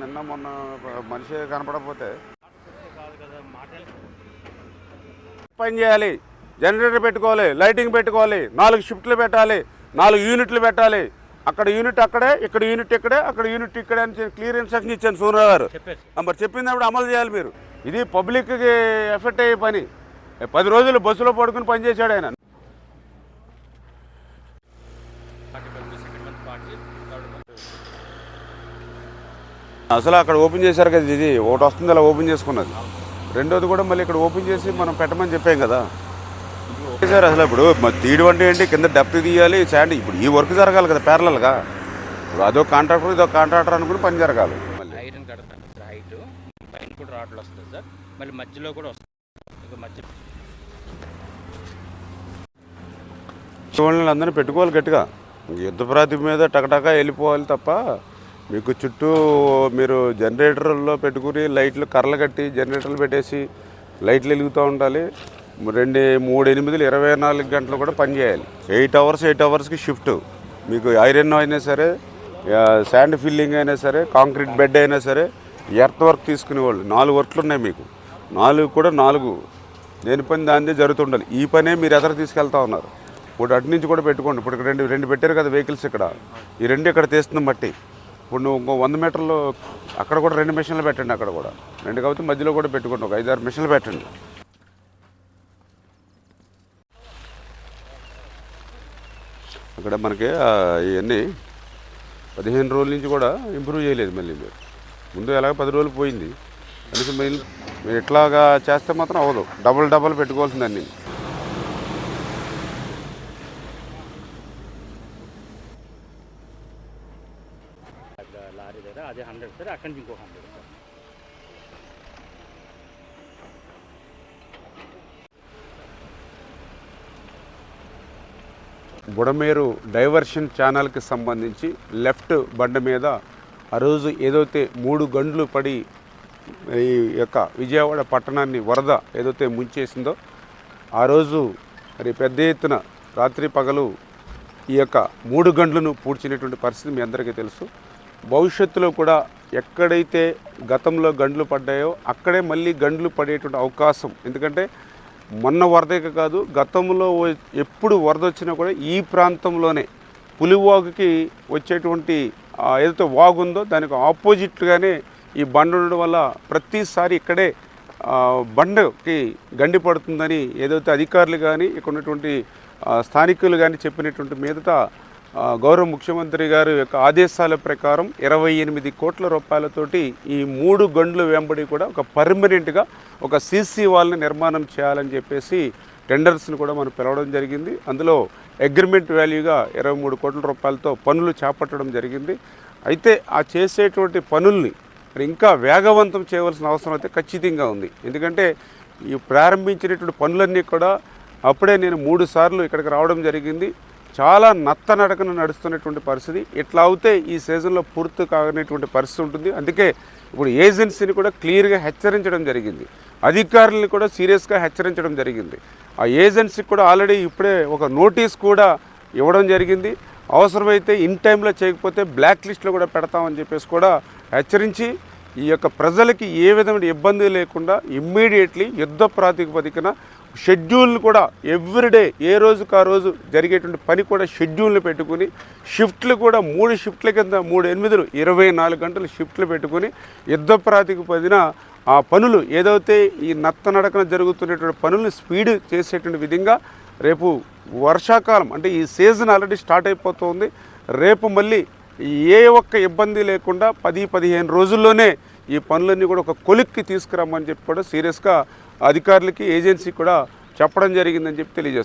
నిన్న మొన్న మనిషి కనపడకపోతే పని చేయాలి. జనరేటర్ పెట్టుకోవాలి లైటింగ్ పెట్టుకోవాలి నాలుగు షిఫ్ట్లు పెట్టాలి నాలుగు యూనిట్లు పెట్టాలి. అక్కడ యూనిట్ అక్కడే ఇక్కడ యూనిట్ ఇక్కడే అక్కడ యూనిట్ ఇక్కడే అని క్లియర్ ఇన్స్ట్రక్షన్ ఇచ్చాను సూర్య గారు. మరి చెప్పినప్పుడు అమలు చేయాలి మీరు. ఇది పబ్లిక్కి ఎఫెక్ట్ అయ్యే పని. పది రోజులు బస్సులో పడుకుని పనిచేశాడు ఆయన. అసలు అక్కడ ఓపెన్ చేశారు కదా ఇది. ఒకటి వస్తుంది అలా ఓపెన్ చేసుకున్నది. రెండోది కూడా మళ్ళీ ఇక్కడ ఓపెన్ చేసి మనం పెట్టమని చెప్పాం కదా. సార్ అసలు ఇప్పుడు. తీయడం అంటే ఏంటి? కింద డెప్త్ తీయాలి శాండ్. ఇప్పుడు ఈ వర్క్ జరగాలి కదా ప్యారలల్గా. ఇప్పుడు అదో కాంట్రాక్టర్ ఇదో కాంట్రాక్టర్ అనుకుని పని జరగాలి. మళ్ళీ. ఐరన్ కడతాను సార్ హైట్ పైన కూడా రాడ్లు వస్తుంది సార్. మళ్ళీ మధ్యలో కూడా వస్తుంది ఇక మధ్య వాళ్ళని అందరినీ పెట్టుకోవాలి గట్టిగా. యుద్ధ ప్రాతిప మీద టకటకా వెళ్ళిపోవాలి తప్ప మీకు చుట్టూ మీరు జనరేటర్లో పెట్టుకుని లైట్లు కర్రలు కట్టి జనరేటర్లు పెట్టేసి లైట్లు వెలుగుతూ ఉండాలి. రెండు మూడు ఎనిమిదిలు ఇరవై నాలుగు గంటలు కూడా పని చేయాలి. ఎయిట్ అవర్స్ ఎయిట్ అవర్స్కి షిఫ్ట్. మీకు ఐరన్ అయినా సరే శాండ్ ఫిల్లింగ్ అయినా సరే కాంక్రీట్ బెడ్ అయినా సరే ఎర్త్ వర్క్ తీసుకునేవాళ్ళు నాలుగు వర్క్లు ఉన్నాయి మీకు. నాలుగు కూడా నాలుగు. దేని పని దానిదే జరుగుతుండాలి. ఈ పనే మీరు ఎదర తీసుకెళ్తా ఉన్నారు. ఇప్పుడు అటు నుంచి కూడా పెట్టుకోండి. ఇప్పుడు ఇక్కడ రెండు రెండు పెట్టారు కదా వెహికల్స్ ఇక్కడ. ఈ రెండు ఇక్కడ తీస్తుంది మట్టి. ఇప్పుడు నువ్వు ఇంకో వంద మీటర్లు అక్కడ కూడా రెండు మిషన్లు పెట్టండి అక్కడ కూడా. రెండు కాబట్టి మధ్యలో కూడా పెట్టుకోండి ఒక ఐదారు మిషన్లు పెట్టండి. అక్కడ మనకి ఇవన్నీ పదిహేను రోజుల నుంచి కూడా ఇంప్రూవ్ చేయలేదు మళ్ళీ మీరు. ముందు ఎలాగ పది రోజులు పోయింది. కనీసం మీరు ఇట్లాగా చేస్తే మాత్రం అవ్వదు. డబుల్ డబుల్ పెట్టుకోవాల్సిందండి లారీ దగ్గర అదే హండ్రెడ్ సార్ అక్కడి నుంచి ఇంకో హండ్రెడ్ సార్. బుడమేరు డైవర్షన్ ఛానల్కి సంబంధించి లెఫ్ట్ బండ మీద ఆ రోజు ఏదైతే మూడు గంటలు పడి ఈ యొక్క విజయవాడ పట్టణాన్ని వరద ఏదైతే ముంచేసిందో ఆ రోజు మరి పెద్ద ఎత్తున రాత్రి పగలు ఈ యొక్క మూడు గంటలను పూడ్చినటువంటి పరిస్థితి మీ అందరికీ తెలుసు. భవిష్యత్తులో కూడా ఎక్కడైతే గతంలో గండ్లు పడ్డాయో అక్కడే మళ్ళీ గండ్లు పడేటువంటి అవకాశం. ఎందుకంటే మొన్న వరదకి కాదు గతంలో ఎప్పుడు వరద వచ్చినా కూడా ఈ ప్రాంతంలోనే పులివాగుకి వచ్చేటువంటి ఏదైతే వాగు ఉందో దానికి ఆపోజిట్గానే ఈ బండ ఉండడం వల్ల ప్రతిసారి ఇక్కడే బండకి గండి పడుతుందని ఏదైతే అధికారులు కానీ ఇక్కడ ఉన్నటువంటి స్థానికులు కానీ చెప్పినటువంటి మీదట గౌరవ ముఖ్యమంత్రి గారి యొక్క ఆదేశాల ప్రకారం ఇరవై ఎనిమిది కోట్ల రూపాయలతోటి ఈ మూడు గండ్లు వెంబడి కూడా ఒక పర్మనెంట్గా ఒక సీసీ వాల్ని నిర్మాణం చేయాలని చెప్పేసి టెండర్స్ని కూడా మనం పిలవడం జరిగింది. అందులో అగ్రిమెంట్ వాల్యూగా ఇరవై మూడు కోట్ల రూపాయలతో పనులు చేపట్టడం జరిగింది. అయితే ఆ చేసేటువంటి పనుల్ని మరి ఇంకా వేగవంతం చేయవలసిన అవసరం అయితే ఖచ్చితంగా ఉంది. ఎందుకంటే ఈ ప్రారంభించినటువంటి పనులన్నీ కూడా అప్పుడే నేను మూడు సార్లు ఇక్కడికి రావడం జరిగింది. చాలా నత్త నడకన నడుస్తున్నటువంటి పరిస్థితి. ఇట్లా అవుతే ఈ సీజన్లో పూర్తి కాగనేటువంటి పరిస్థితి ఉంటుంది. అందుకే ఇప్పుడు ఏజెన్సీని కూడా క్లియర్గా హెచ్చరించడం జరిగింది. అధికారులను కూడా సీరియస్గా హెచ్చరించడం జరిగింది. ఆ ఏజెన్సీకి కూడా ఆల్రెడీ ఇప్పుడే ఒక నోటీస్ కూడా ఇవ్వడం జరిగింది. అవసరమైతే ఇన్ టైంలో చేయకపోతే బ్లాక్ లిస్ట్లో కూడా పెడతామని చెప్పేసి కూడా హెచ్చరించి ఈ యొక్క ప్రజలకి ఏ విధమైన ఇబ్బంది లేకుండా ఇమ్మీడియట్లీ యుద్ధ ప్రాతిపదికన షెడ్యూల్ని కూడా ఎవ్రీడే ఏ రోజుకు ఆ రోజు జరిగేటువంటి పని కూడా షెడ్యూల్ని పెట్టుకుని షిఫ్ట్లు కూడా మూడు షిఫ్ట్ల కింద మూడు ఎనిమిదిలు ఇరవై నాలుగు గంటలు షిఫ్ట్లు పెట్టుకుని యుద్ధ ప్రాతిపదిన ఆ పనులు ఏదైతే ఈ నత్త నడకన జరుగుతున్నటువంటి పనులను స్పీడ్ చేసేటువంటి విధంగా రేపు వర్షాకాలం అంటే ఈ సీజన్ ఆల్రెడీ స్టార్ట్ అయిపోతుంది. రేపు మళ్ళీ ఏ ఒక్క ఇబ్బంది లేకుండా పది పదిహేను రోజుల్లోనే ఈ పనులన్నీ కూడా ఒక కొలిక్కి తీసుకురమ్మని చెప్పి కూడా సీరియస్గా అధికారులకి ఏజెన్సీ కూడా చెప్పడం జరిగిందని చెప్పి తెలియజేస్తుంది